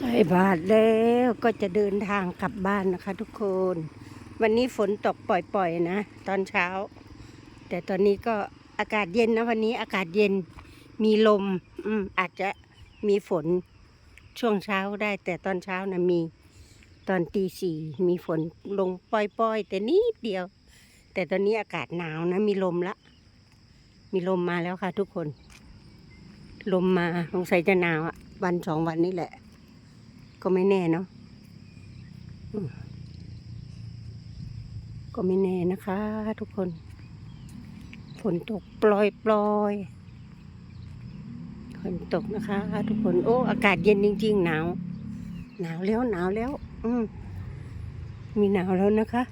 ใส่บาทแล้วก็จะเดินทางกลับบ้านนะคะ ทุกคน วันนี้ฝนตกปล่อยๆนะ ตอนเช้า แต่ตอนนี้ก็อากาศเย็นนะวันนี้อากาศเย็นมีลม อืมอาจจะมีฝนช่วงเช้าได้ แต่ตอนเช้านะมีตอนตีสี่มีฝนลงปล่อยๆ แต่นิดเดียว แต่ตอนนี้อากาศหนาวนะ มีลมละ มีลมมาแล้วค่ะ ทุกคน ลมมาสงสัยจะหนาวอะวันสองวันนี้แหละ ก็ไม่แน่เนาะก็ไม่แน่นะคะ ทุกคน ฝนตกปล่อยปล่อยฝนตกนะคะ ทุกคน โอ้ อากาศเย็นจริง ๆ หนาว หนาวแล้วหนาวแล้ว อืมมีหนาวแล้วนะคะ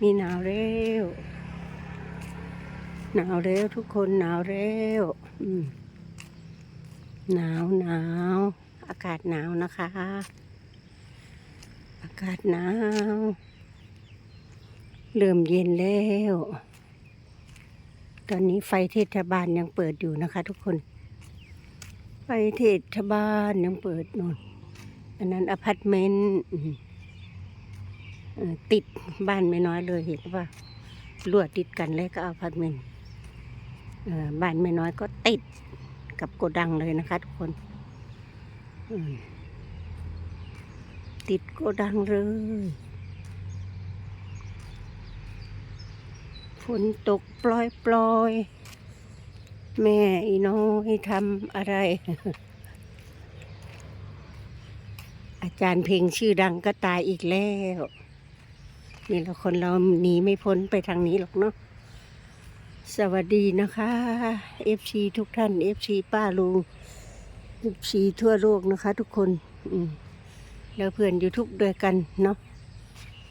มีหนาวแล้วหนาวแล้วทุกคนหนาวแล้ว อืม หนาวหนาว อากาศหนาวนะคะ อากาศหนาว เริ่มเย็นแล้ว ตอนนี้ไฟเทศบาลยังเปิดอยู่นะคะ ทุกคน ไฟเทศบาลยังเปิดนู่นอันนั้นอพาร์ตเมนต์ติดบ้านไม่น้อยเลยเห็นป่ะรั่วติดกันเลยก็อพาร์ตเมนต์บ้านไม่น้อยก็ติดกับโกดังเลยนะคะทุกคน ติดโกดังเลย ฝนตกปล่อยปลอยแม่อีน้อยทำอะไร อาจารย์เพลงชื่อดังก็ตายอีกแล้วนี่เราคนเราหนีไม่พ้นไปทางนี้หรอกเนาะสวัสดีนะคะ FC ทุกท่าน FC ป้าลุง FC ทั่วโลกนะคะ ทุกคนแล้วเพื่อนยูทูบด้วยกันเนาะ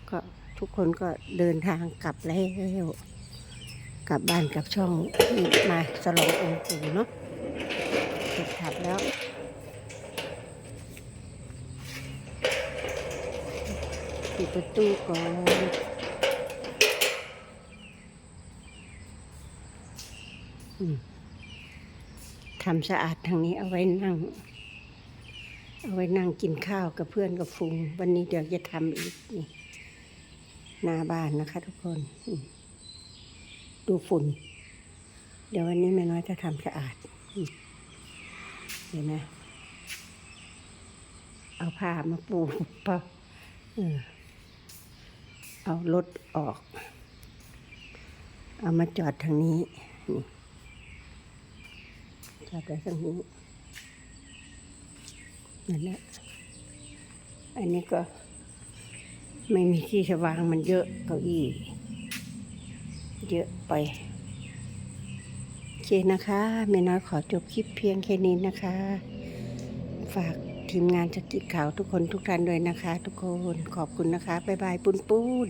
ก็ทุกคนก็เดินทางกลับแล้วกลับบ้านกลับช่องมาสลององค์ปู่เนาะเสร็จถับแล้วปิดประตูก่อนอืม ทำสะอาดทางนี้เอาไว้นั่ง เอาไว้นั่งกินข้าวกับเพื่อนกับฟุง วันนี้เดี๋ยวจะทำอีกนี่หน้าบ้านนะคะทุกคน ดูฝุ่น เดี๋ยววันนี้แม่น้อยจะทำสะอาดเห็นไหมเอาผ้ามาปูปะเออเอารถออก เอามาจอดทางนี้นี่ จอดไว้ทางนี้นั่นแหละอันนี้ก็ไม่มีที่สว่างมันเยอะเก้าอี้ เยอะไปโอเคนะคะแม่น้อยขอจบคลิปเพียงแค่นี้นะคะ ฝากทีมงานสกิจข่าวทุกคนทุกท่านด้วยนะคะ ทุกคนขอบคุณนะคะ บ๊ายบายปุ้นปุ้น